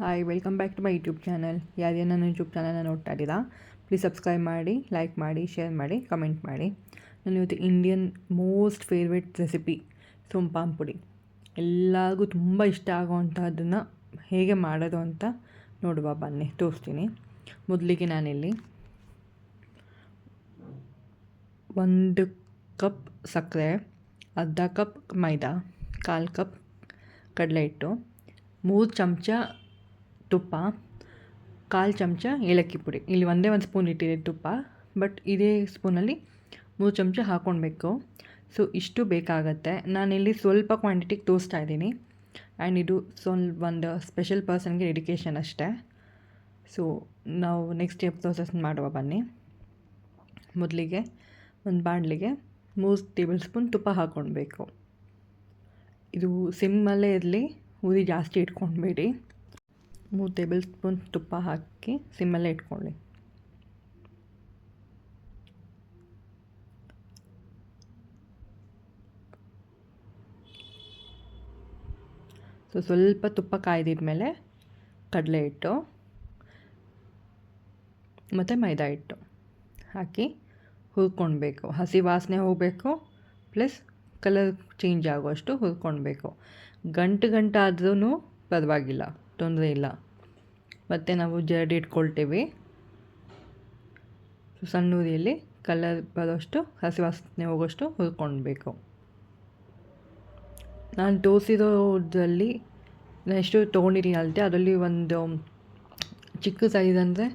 Hi welcome back to my YouTube channel ಯಾರೇ ನನ್ನ YouTube ಚಾನಲ್ನ ನೋಡ್ತಾ ಇದ್ದೀರಾ ಪ್ಲೀಸ್ ಸಬ್ಸ್ಕ್ರೈಬ್ ಮಾಡಿ ಲೈಕ್ ಮಾಡಿ ಶೇರ್ ಮಾಡಿ ಕಮೆಂಟ್ ಮಾಡಿ. ನಾನು ಇವತ್ತು ಇಂಡಿಯನ್ ಮೋಸ್ಟ್ ಫೇವ್ರೇಟ್ ರೆಸಿಪಿ ಸೋಂಪಾನ್ ಪುಡಿ. ಎಲ್ಲರಿಗೂ ತುಂಬ ಇಷ್ಟ ಆಗೋವಂಥದ್ದನ್ನು ಹೇಗೆ ಮಾಡೋದು ಅಂತ ನೋಡುವ, ಬನ್ನಿ, ತೋರಿಸ್ತೀನಿ. ಮೊದಲಿಗೆ ನಾನಿಲ್ಲಿ ಒಂದು ಕಪ್ ಸಕ್ಕರೆ, ಅರ್ಧ ಕಪ್ ಮೈದಾ, ಕಾಲು ಕಪ್ ಕಡಲೆ ಹಿಟ್ಟು, ಮೂರು ಚಮಚ ತುಪ್ಪ, ಕಾಲು ಚಮಚ, ಏಲಕ್ಕಿ ಪುಡಿ. ಇಲ್ಲಿ ಒಂದೇ ಒಂದು ಸ್ಪೂನ್ ಇಟ್ಟಿದೆ ತುಪ್ಪ, ಬಟ್ ಇದೇ ಸ್ಪೂನಲ್ಲಿ ಮೂರು ಚಮಚ ಹಾಕ್ಕೊಳ್ಬೇಕು. ಸೊ, ಇಷ್ಟು ಬೇಕಾಗತ್ತೆ. ನಾನಿಲ್ಲಿ ಸ್ವಲ್ಪ ಕ್ವಾಂಟಿಟಿಗೆ ತೋರಿಸ್ತಾ ಇದ್ದೀನಿ. ಆ್ಯಂಡ್ ಇದು ಸ್ವಲ್ಪ ಒಂದು ಸ್ಪೆಷಲ್ ಪರ್ಸನ್ಗೆ ಡೆಡಿಕೇಶನ್ ಅಷ್ಟೇ. ಸೊ ನಾವು ನೆಕ್ಸ್ಟ್ ಸ್ಟೆಪ್ ಪ್ರೋಸೆಸ್ ಮಾಡುವ, ಬನ್ನಿ. ಮೊದಲಿಗೆ ಒಂದು ಬಾಣಲಿಗೆ ಮೂರು ಟೇಬಲ್ ಸ್ಪೂನ್ ತುಪ್ಪ ಹಾಕ್ಕೊಳ್ಬೇಕು. ಇದು ಸಿಮ್ಮಲ್ಲೇ ಇರಲಿ, ಉರಿ ಜಾಸ್ತಿ ಇಟ್ಕೊಳ್ಬೇಡಿ. ಮೂರು ಟೇಬಲ್ ಸ್ಪೂನ್ ತುಪ್ಪ ಹಾಕಿ ಸಿಮ್ಮಲ್ಲೇ ಇಟ್ಕೊಳ್ಳಿ. ಸೊ, ಸ್ವಲ್ಪ ತುಪ್ಪ ಕಾಯ್ದಿದ ಮೇಲೆ ಕಡಲೆ ಹಿಟ್ಟು ಮತ್ತು ಮೈದಾ ಹಿಟ್ಟು ಹಾಕಿ ಹುರ್ಕೊಳ್ಬೇಕು ಹಸಿ ವಾಸನೆ ಹೋಗಬೇಕು, ಪ್ಲಸ್ ಕಲರ್ ಚೇಂಜ್ ಆಗುವಷ್ಟು ಹುರ್ಕೊಳ್ಬೇಕು ಗಂಟು ಗಂಟಾದ್ರೂ ಪರವಾಗಿಲ್ಲ. ತೊಂದರೆ ಇಲ್ಲ. ಮತ್ತು ನಾವು ಜರಡಿ ಇಟ್ಕೊಳ್ತೀವಿ. ಸಣ್ಣ ಉರಿಯಲ್ಲಿ ಕಲರ್ ಬರೋಷ್ಟು, ಹಸಿ ವಾಸನೆ ಹೋಗೋಷ್ಟು ಹುರ್ಕೊಳ್ಬೇಕು. ನಾನು ತೋರಿಸಿರೋದ್ರಲ್ಲಿ ನಾನು ಎಷ್ಟು ತೊಗೊಂಡಿದ್ದೀನಿ ಅಲ್ಲದೆ ಅದರಲ್ಲಿ ಒಂದು ಚಿಕ್ಕ ಸೈಜ್ ಅಂದರೆ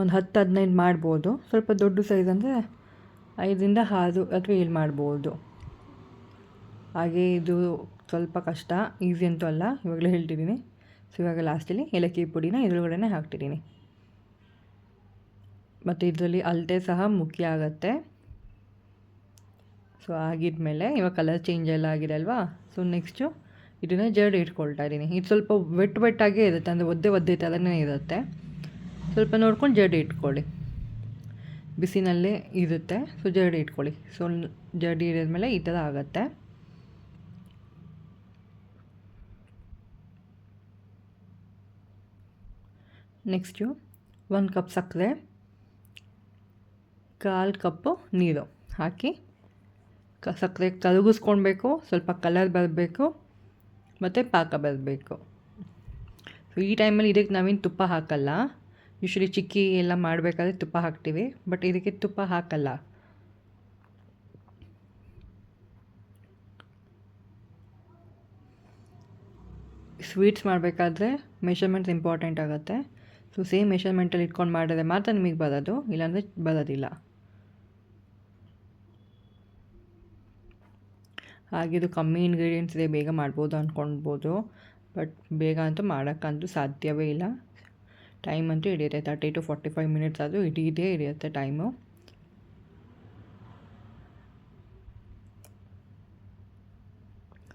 ಒಂದು ಹತ್ತು ಹದಿನೈದು ಮಾಡ್ಬೋದು. ಸ್ವಲ್ಪ ದೊಡ್ಡ ಸೈಜ್ ಅಂದರೆ ಐದರಿಂದ ಆರು ಅಥವಾ ಏಳು ಮಾಡ್ಬೋದು. ಹಾಗೆ ಇದು ಸ್ವಲ್ಪ ಕಷ್ಟ, ಈಸಿ ಅಂತೂ ಅಲ್ಲ, ಇವಾಗಲೇ ಹೇಳ್ತಿದ್ದೀನಿ. ಸೊ ಇವಾಗ ಲಾಸ್ಟಲ್ಲಿ ಏಲಕ್ಕಿ ಪುಡಿನ ಇದ್ರೊಳಗಡೆ ಹಾಕ್ತಿದ್ದೀನಿ. ಮತ್ತು ಇದರಲ್ಲಿ ಅಳತೆ ಸಹ ಮುಖ್ಯ ಆಗುತ್ತೆ. ಸೊ ಆಗಿದ್ಮೇಲೆ ಇವಾಗ ಕಲರ್ ಚೇಂಜ್ ಎಲ್ಲ ಆಗಿದೆ ಅಲ್ವಾ? ಸೊ ನೆಕ್ಸ್ಟು ಇದನ್ನು ಜರ್ಡ್ ಇಟ್ಕೊಳ್ತಾ ಇದ್ದೀನಿ. ಇದು ಸ್ವಲ್ಪ ವೆಟ್ ವೆಟ್ಟಾಗೇ ಇರುತ್ತೆ, ಅಂದರೆ ಒದ್ದೆ ಒದ್ದೆ ಥರನೇ ಇರುತ್ತೆ. ಸ್ವಲ್ಪ ನೋಡ್ಕೊಂಡು ಜರ್ಡ್ ಇಟ್ಕೊಳ್ಳಿ. ಬಿಸಿನಲ್ಲೇ ಇರುತ್ತೆ ಸೊ ಜರ್ಡ್ ಇಟ್ಕೊಳ್ಳಿ. ಸೊ ಜರ್ಡ್ ಇಡಿದ್ಮೇಲೆ ಈ ಥರ ಆಗುತ್ತೆ. ನೆಕ್ಸ್ಟು ಒಂದು ಕಪ್ ಸಕ್ಕರೆ, ಕಾಲು ಕಪ್ಪು ನೀರು ಹಾಕಿ ಕ, ಸಕ್ಕರೆ ಕರಗಿಸ್ಕೊಳ್ಬೇಕು ಸ್ವಲ್ಪ ಕಲರ್ ಬರಬೇಕು ಮತ್ತು ಪಾಕ ಬರಬೇಕು. ಸೊ ಈ ಟೈಮಲ್ಲಿ ಇದಕ್ಕೆ ನಾವೇನು ತುಪ್ಪ ಹಾಕಲ್ಲ. ಯೂಶ್ವಲಿ ಚಿಕ್ಕಿ ಎಲ್ಲ ಮಾಡಬೇಕಾದ್ರೆ ತುಪ್ಪ ಹಾಕ್ತೀವಿ ಬಟ್ ಇದಕ್ಕೆ ತುಪ್ಪ ಹಾಕಲ್ಲ. ಸ್ವೀಟ್ಸ್ ಮಾಡಬೇಕಾದ್ರೆ ಮೆಷರ್ಮೆಂಟ್ಸ್ ಇಂಪಾರ್ಟೆಂಟ್ ಆಗುತ್ತೆ. ಸೊ ಸೇಮ್ ಮೆಷರ್ಮೆಂಟಲ್ಲಿ ಇಟ್ಕೊಂಡು ಮಾಡಿದ್ರೆ ಮಾತ್ರ ನಿಮಗೆ ಬರೋದು, ಇಲ್ಲಾಂದರೆ ಬರೋದಿಲ್ಲ. ಹಾಗೆ ಇದು ಕಮ್ಮಿ ಇಂಗ್ರೀಡಿಯೆಂಟ್ಸ್ ಇದೆ, ಬೇಗ ಮಾಡ್ಬೋದು ಅಂದ್ಕೊಳ್ಬೋದು ಬಟ್ ಬೇಗ ಅಂತೂ ಮಾಡೋಕ್ಕಂತೂ ಸಾಧ್ಯವೇ ಇಲ್ಲ. ಟೈಮ್ ಅಂತೂ ಹಿಡಿಯುತ್ತೆ thirty two forty five minutes ಆದರೂ ಹಿಡಿಯದೇ ಹಿಡಿಯುತ್ತೆ ಟೈಮು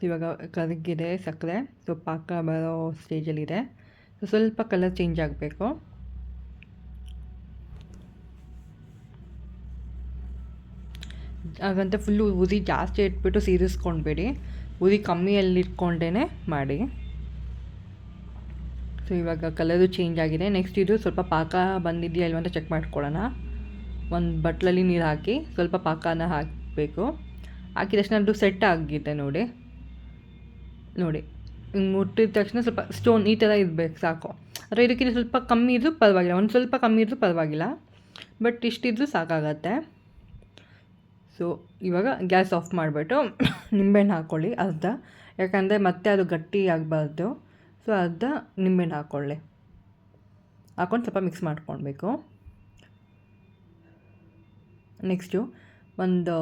ಇವಾಗ ಕರಗಿದೆ, ಸಕ್ಕರೆ. ಸೊ ಪಾಕ ಬರೋ ಸ್ಟೇಜಲ್ಲಿದೆ ಸ್ವಲ್ಪ ಕಲರ್ ಚೇಂಜ್ ಆಗಬೇಕು. ಹಾಗಂತ ಫುಲ್ಲು ಉದಿ ಜಾಸ್ತಿ ಇಟ್ಬಿಟ್ಟು ಸೀರಿಸ್ಕೊಂಡ್ಬೇಡಿ ಉದಿ ಕಮ್ಮಿಯಲ್ಲಿ ಇಟ್ಕೊಂಡೇ ಮಾಡಿ. ಸೊ ಇವಾಗ ಕಲರು ಚೇಂಜ್ ಆಗಿದೆ. ನೆಕ್ಸ್ಟ್ ಇದು ಸ್ವಲ್ಪ ಪಾಕ ಬಂದಿದೆಯಾ ಇಲ್ವ ಅಂತ ಚೆಕ್ ಮಾಡ್ಕೊಳ್ಳೋಣ. ಒಂದು ಬಟ್ಲಲ್ಲಿ ನೀರು ಹಾಕಿ ಸ್ವಲ್ಪ ಪಾಕನ ಹಾಕಬೇಕು. ಹಾಕಿದ ತಕ್ಷಣ ಅದು ಸೆಟ್ ಆಗಿದೆ ನೋಡಿ. ನೋಡಿ. ಮುಟ್ಟಿದ ತಕ್ಷಣ ಸ್ವಲ್ಪ ಸ್ಟೋನ್ ಈ ಥರ ಇರಬೇಕು, ಸಾಕು. ಆದರೆ ಇದಕ್ಕಿಂತ ಸ್ವಲ್ಪ ಕಮ್ಮಿ ಇದ್ದರೂ ಪರವಾಗಿಲ್ಲ, ಒಂದು ಸ್ವಲ್ಪ ಕಮ್ಮಿ ಇದ್ದರೂ ಪರವಾಗಿಲ್ಲ. ಬಟ್ ಇಷ್ಟಿದ್ರೂ ಸಾಕಾಗತ್ತೆ. ಸೊ ಇವಾಗ ಗ್ಯಾಸ್ ಆಫ್ ಮಾಡಿಬಿಟ್ಟು ನಿಂಬೆಹಣ್ಣು ಹಾಕ್ಕೊಳ್ಳಿ ಅರ್ಧ. ಯಾಕಂದರೆ ಮತ್ತೆ ಅದು ಗಟ್ಟಿ ಆಗಬಾರ್ದು. ಸೊ ಅರ್ಧ ನಿಂಬೆಹಣ್ಣು ಹಾಕ್ಕೊಳ್ಳಿ ಹಾಕ್ಕೊಂಡು ಸ್ವಲ್ಪ ಮಿಕ್ಸ್ ಮಾಡ್ಕೊಳ್ಬೇಕು. ನೆಕ್ಸ್ಟು ಒಂದು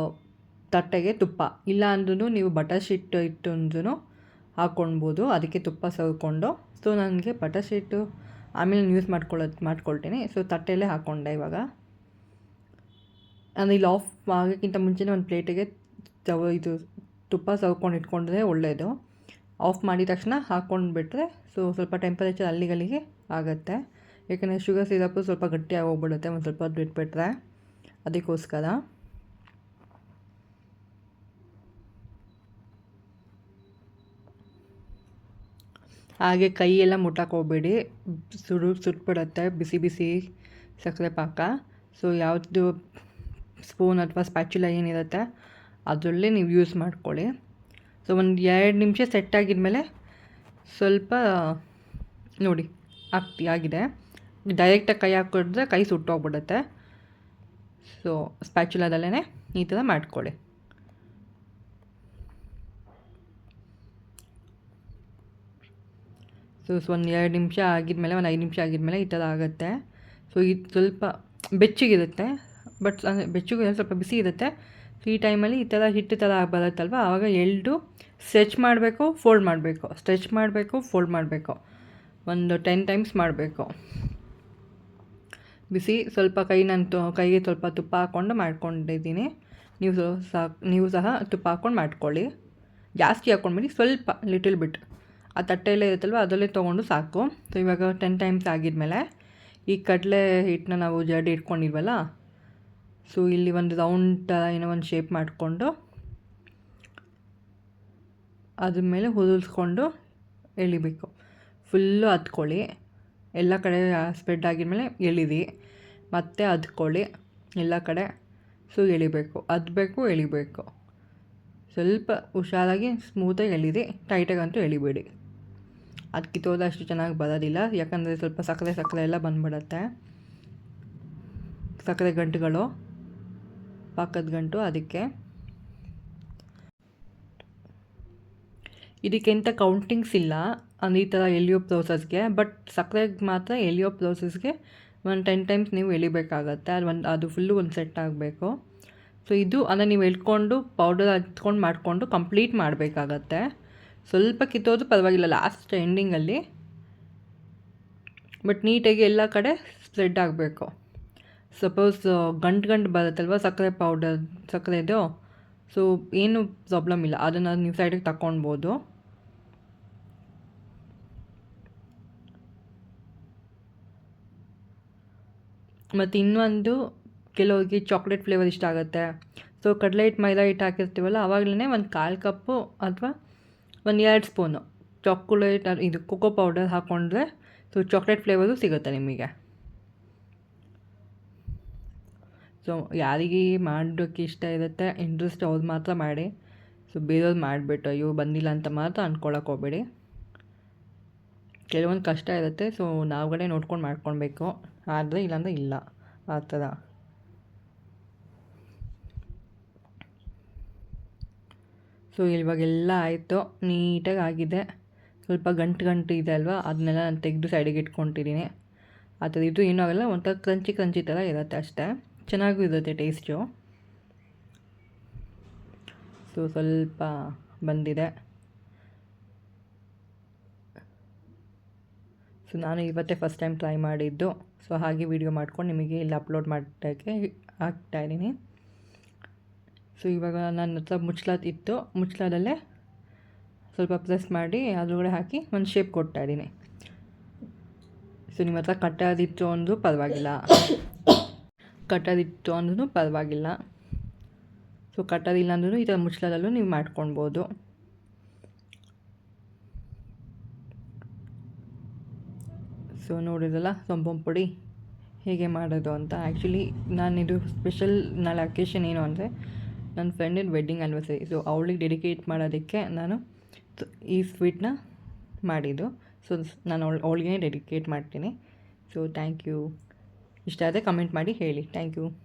ತಟ್ಟೆಗೆ ತುಪ್ಪ. ಇಲ್ಲ ಅಂದ್ರೂ ನೀವು ಬಟರ್ ಶೀಟ್ ಇಟ್ಟು ಹಾಕ್ಕೊಳ್ಬೋದು ಅದಕ್ಕೆ ತುಪ್ಪ ಸವ್ಕೊಂಡು. ಸೊ ನನಗೆ ಬಟರ್ ಶೀಟು, ಆಮೇಲೆ ಯೂಸ್ ಮಾಡ್ಕೊಳ್ಳೋದು ಮಾಡ್ಕೊಳ್ತೀನಿ. ಸೊ ತಟ್ಟೆಯಲ್ಲೇ ಹಾಕ್ಕೊಂಡೆ ಇವಾಗ. ನಾನು ಇಲ್ಲಿ ಆಫ್ ಆಗೋಕ್ಕಿಂತ ಮುಂಚೆನೇ ಒಂದು ಪ್ಲೇಟಿಗೆ ಇದು ತುಪ್ಪ ಸವ್ಕೊಂಡು ಇಟ್ಕೊಂಡ್ರೆ ಒಳ್ಳೆಯದು ಆಫ್ ಮಾಡಿದ ತಕ್ಷಣ ಹಾಕ್ಕೊಂಡು ಬಿಟ್ಟರೆ ಸೊ ಸ್ವಲ್ಪ ಟೆಂಪರೇಚರ್ ಅಲ್ಲಿಗಲ್ಲಿಗೆ ಆಗುತ್ತೆ. ಏಕೆಂದರೆ ಶುಗರ್ ಸಿರಪ್ಪು ಸ್ವಲ್ಪ ಗಟ್ಟಿಯಾಗಿ ಹೋಗ್ಬಿಡುತ್ತೆ ಒಂದು ಸ್ವಲ್ಪ ಹೊತ್ತು ಬಿಟ್ಬಿಟ್ರೆ. ಅದಕ್ಕೋಸ್ಕರ. ಹಾಗೆ ಕೈ ಎಲ್ಲ ಮುಟ್ಟಕ್ಕೆ ಹೋಗ್ಬೇಡಿ. ಸುಡು, ಸುಟ್ಬಿಡುತ್ತೆ, ಬಿಸಿ ಬಿಸಿ ಸಕ್ಕರೆ ಪಾಕ. ಸೊ ಯಾವುದು ಸ್ಪೂನ್ ಅಥವಾ ಸ್ಪ್ಯಾಚುಲ ಏನಿರುತ್ತೆ, ಅದರಲ್ಲೇ ನೀವು ಯೂಸ್ ಮಾಡ್ಕೊಳ್ಳಿ. ಸೊ ಒಂದು ಎರಡು ನಿಮಿಷ ಸೆಟ್ ಆಗಿದ್ಮೇಲೆ ಸ್ವಲ್ಪ, ನೋಡಿ, ಆಗ್ತಿ, ಆಗಿದೆ. ಡೈರೆಕ್ಟಾಗಿ ಕೈ ಹಾಕಿದ್ರೆ ಕೈ ಸುಟ್ಟೋಗ್ಬಿಡುತ್ತೆ ಸೊ ಸ್ಪ್ಯಾಚುಲಾದಲ್ಲೇ ಈ ಥರ ಮಾಡ್ಕೊಳ್ಳಿ. ಸೊ ಒಂದು ಎರಡು ನಿಮಿಷ ಆಗಿದ್ಮೇಲೆ, ಒಂದು ಐದು ನಿಮಿಷ ಆಗಿದ್ಮೇಲೆ ಈ ಥರ ಆಗುತ್ತೆ. ಸೊ ಇದು ಸ್ವಲ್ಪ ಬೆಚ್ಚಗಿರುತ್ತೆ. ಬಟ್ ಅಂದರೆ ಬೆಚ್ಚಗೆ ಸ್ವಲ್ಪ ಬಿಸಿ ಇರುತ್ತೆ. ಸೊ ಈ ಟೈಮಲ್ಲಿ ಈ ಥರ ಹಿಟ್ಟು ಥರ ಬರುತ್ತಲ್ವ? ಆವಾಗ ಎಲ್ಡು ಸ್ಟ್ರೆಚ್ ಮಾಡಬೇಕು, ಫೋಲ್ಡ್ ಮಾಡಬೇಕು. ಸ್ಟ್ರೆಚ್ ಮಾಡಬೇಕು, ಫೋಲ್ಡ್ ಮಾಡಬೇಕು. ಒಂದು ಟೆನ್ ಟೈಮ್ಸ್ ಮಾಡಬೇಕು. ಬಿಸಿ ಸ್ವಲ್ಪ ಕೈ ನಾನು ಕೈಗೆ ಸ್ವಲ್ಪ ತುಪ್ಪ ಹಾಕ್ಕೊಂಡು ಮಾಡ್ಕೊಂಡಿದ್ದೀನಿ. ನೀವು ಸಹ ನೀವು ಸಹ ತುಪ್ಪ ಹಾಕ್ಕೊಂಡು ಮಾಡ್ಕೊಳ್ಳಿ. ಜಾಸ್ತಿ ಹಾಕ್ಕೊಂಡ್ಬಿಡಿ ಸ್ವಲ್ಪ, ಲಿಟಲ್ ಬಿಟ್. ಆ ತಟ್ಟೆಯಲ್ಲೇ ಇರುತ್ತಲ್ವ, ಅದರಲ್ಲೇ ತೊಗೊಂಡು ಸಾಕು. ಸೊ ಇವಾಗ ಟೆನ್ ಟೈಮ್ಸ್ ಆಗಿದ್ಮೇಲೆ ಈ ಕಡಲೆ ಹಿಟ್ಟನ್ನ ನಾವು ಜಡಿ ಇಟ್ಕೊಂಡಿಲ್ವಲ್ಲ ಸೊ ಇಲ್ಲಿ ಒಂದು ರೌಂಡ್ ಥರ ಏನೋ ಒಂದು ಶೇಪ್ ಮಾಡಿಕೊಂಡು ಅದ್ರ ಮೇಲೆ ಹುದುಲ್ಸ್ಕೊಂಡು ಎಳಿಬೇಕು. ಫುಲ್ಲು ಹತ್ಕೊಳ್ಳಿ ಎಲ್ಲ ಕಡೆ ಸ್ಪ್ರೆಡ್ ಆಗಿದ್ಮೇಲೆ ಎಳಿರಿ. ಮತ್ತೆ ಹದ್ಕೊಳ್ಳಿ ಎಲ್ಲ ಕಡೆ ಸೊ ಎಳಿಬೇಕು. ಅದ್ಬೇಕು, ಎಳಿಬೇಕು. ಸ್ವಲ್ಪ ಹುಷಾರಾಗಿ ಸ್ಮೂತಾಗಿ ಎಳೀರಿ. ಟೈಟಾಗಂತೂ ಎಳಿಬೇಡಿ. ಅದು ಕಿತ್ತೋದ ಅಷ್ಟು ಚೆನ್ನಾಗಿ ಬರೋದಿಲ್ಲ. ಯಾಕಂದರೆ ಸ್ವಲ್ಪ ಸಕ್ಕರೆ ಸಕ್ಕರೆ ಎಲ್ಲ ಬಂದ್ಬಿಡತ್ತೆ. ಸಕ್ಕರೆ ಗಂಟುಗಳು, ಪಾಕದ ಗಂಟು ಅದಕ್ಕೆ. ಇದಕ್ಕೆಂತ ಕೌಂಟಿಂಗ್ಸ್ ಇಲ್ಲ. ಅಂದರೆ ಈ ಥರ ಎಲಿಯೋ ಪ್ರೋಸೆಸ್ಗೆ ಬಟ್ ಸಕ್ಕರೆಗೆ ಮಾತ್ರ ಎಲಿಯೋ ಪ್ರೋಸೆಸ್ಗೆ ಒಂದು ಟೆನ್ ಟೈಮ್ಸ್ ನೀವು ಎಳಿಬೇಕಾಗತ್ತೆ. ಅದು ಒಂದು, ಅದು ಫುಲ್ಲು ಒಂದು ಸೆಟ್ ಆಗಬೇಕು. ಸೊ ಇದು ಅಂದರೆ ನೀವು ಎಳ್ಕೊಂಡು ಪೌಡರ್ ಹಚ್ಕೊಂಡು ಮಾಡಿಕೊಂಡು ಕಂಪ್ಲೀಟ್ ಮಾಡಬೇಕಾಗತ್ತೆ. ಸ್ವಲ್ಪ ಕಿತ್ತೋದು ಪರವಾಗಿಲ್ಲ ಲಾಸ್ಟ್ ಎಂಡಿಂಗಲ್ಲಿ ಬಟ್ ನೀಟಾಗಿ ಎಲ್ಲ ಕಡೆ ಸ್ಪ್ರೆಡ್ ಆಗಬೇಕು. ಸಪೋಸ್ ಗಂಟು ಗಂಟು ಬರುತ್ತಲ್ವ, ಸಕ್ಕರೆ ಪೌಡರ್ ಸಕ್ಕರೆದು? ಸೊ ಏನು ಪ್ರಾಬ್ಲಮ್ ಇಲ್ಲ. ಅದನ್ನು ನೀವು ಸೈಡಿಗೆ ತಗೊಳ್ಬೋದು ಮತ್ತು ಇನ್ನೊಂದು, ಕೆಲವರಿಗೆ ಚಾಕ್ಲೇಟ್ ಫ್ಲೇವರ್ ಇಷ್ಟ ಆಗುತ್ತೆ. ಸೊ ಕಡಲೆ ಹಿಟ್ಟು ಮೈದಾ ಹಿಟ್ಟು ಹಾಕಿರ್ತೀವಲ್ಲ ಆವಾಗಲೇ ಒಂದು ಕಾಲು ಕಪ್ಪು ಅಥವಾ ಒಂದು ಎರಡು ಸ್ಪೂನು ಚಾಕೊಲೇಟ್ ಇದು ಕೊಕೋ ಪೌಡರ್ ಹಾಕ್ಕೊಂಡ್ರೆ ಸೊ ಚಾಕ್ಲೇಟ್ ಫ್ಲೇವರು ಸಿಗುತ್ತೆ ನಿಮಗೆ. ಸೊ ಯಾರಿಗೆ ಮಾಡೋಕ್ಕೆ ಇಷ್ಟ ಇರುತ್ತೆ ಇಂಟ್ರೆಸ್ಟ್ ಅವ್ರು ಮಾತ್ರ ಮಾಡಿ. ಸೊ ಬೇರೆಯವ್ರು ಮಾಡಿಬಿಟ್ಟು ಅಯ್ಯೋ ಬಂದಿಲ್ಲ ಅಂತ ಮಾತ್ರ ಅಂದ್ಕೊಳಕ್ಕೆ ಹೋಗ್ಬೇಡಿ. ಕೆಲವೊಂದು ಕಷ್ಟ ಇರುತ್ತೆ ಸೊ ನಾವುಗಳೇ ನೋಡ್ಕೊಂಡು ಮಾಡ್ಕೊಳ್ಬೇಕು. ಆದರೆ ಇಲ್ಲಾಂದರೆ ಇಲ್ಲ, ಆ ಥರ. ಸೊ ಇವಾಗೆಲ್ಲ ಆಯಿತು, ನೀಟಾಗಿ ಆಗಿದೆ. ಸ್ವಲ್ಪ ಗಂಟು ಗಂಟು ಇದೆ ಅಲ್ವಾ? ಅದನ್ನೆಲ್ಲ ನಾನು ತೆಗೆದು ಸೈಡಿಗೆ ಇಟ್ಕೊತಿದ್ದೀನಿ ಆ ಇದು ಏನೂ ಆಗಲ್ಲ ಒಂಥರ ಕ್ರಂಚಿ ಕ್ರಂಚಿ ಥರ ಇರುತ್ತೆ ಅಷ್ಟೇ. ಚೆನ್ನಾಗೂ ಇರುತ್ತೆ ಟೇಸ್ಟು ಸೊ ಸ್ವಲ್ಪ ಬಂದಿದೆ. ಸೊ ನಾನು ಇವತ್ತೇ ಫಸ್ಟ್ ಟೈಮ್ ಟ್ರೈ ಮಾಡಿದ್ದು. ಸೊ ಹಾಗೆ ವಿಡಿಯೋ ಮಾಡ್ಕೊಂಡು ನಿಮಗೆ ಇಲ್ಲಿ ಅಪ್ಲೋಡ್ ಮಾಡೋಕ್ಕೆ ಹಾಕ್ತಾಯಿದ್ದೀನಿ ಸೊ ಇವಾಗ ನನ್ನ ಹತ್ರ ಮುಚ್ಚಲಾತ್ ಇತ್ತು. ಮುಚ್ಚಲಾದಲ್ಲೇ ಸ್ವಲ್ಪ ಪ್ರೆಸ್ ಮಾಡಿ ಅದರೊಳಗಡೆ ಹಾಕಿ ಒಂದು ಶೇಪ್ ಕೊಡ್ತಾಯಿದ್ದೀನಿ ಸೊ ನಿಮ್ಮ ಹತ್ರ ಕಟ್ಟೋದಿತ್ತು ಅಂದರೂ ಪರವಾಗಿಲ್ಲ. ಕಟ್ಟೋದಿತ್ತು ಅಂದ್ರೂ ಪರವಾಗಿಲ್ಲ. ಸೊ ಕಟ್ಟೋದಿಲ್ಲ ಅಂದ್ರೂ ಈ ಥರ ಮುಚ್ಚಳದಲ್ಲೂ ನೀವು ಮಾಡ್ಕೊಳ್ಬೋದು. ಸೊ ನೋಡಿದ್ರಲ್ಲ ಸೊಂಪೊಂ ಪುಡಿ ಹೇಗೆ ಮಾಡೋದು ಅಂತ. ಆ್ಯಕ್ಚುಲಿ ನಾನಿದು ಸ್ಪೆಷಲ್ ನಾಳೆ ಅಕೇಶನ್ ಏನು ಅಂದರೆ ನನ್ನ ಫ್ರೆಂಡಿನ ವೆಡ್ಡಿಂಗ್ ಆ್ಯನಿವರ್ಸರಿ ಸೊ ಅವಳಿಗೆ ಡೆಡಿಕೇಟ್ ಮಾಡೋದಕ್ಕೆ ನಾನು ಈ ಸ್ವೀಟ್ನ ಮಾಡಿದ್ದು. ಸೊ, ನಾನು ಅವಳು ಅವಳಿಗೆ ಡೆಡಿಕೇಟ್ ಮಾಡ್ತೀನಿ. ಸೊ ಥ್ಯಾಂಕ್ ಯು ಇಷ್ಟ ಆದರೆ ಕಮೆಂಟ್ ಮಾಡಿ ಹೇಳಿ. Thank you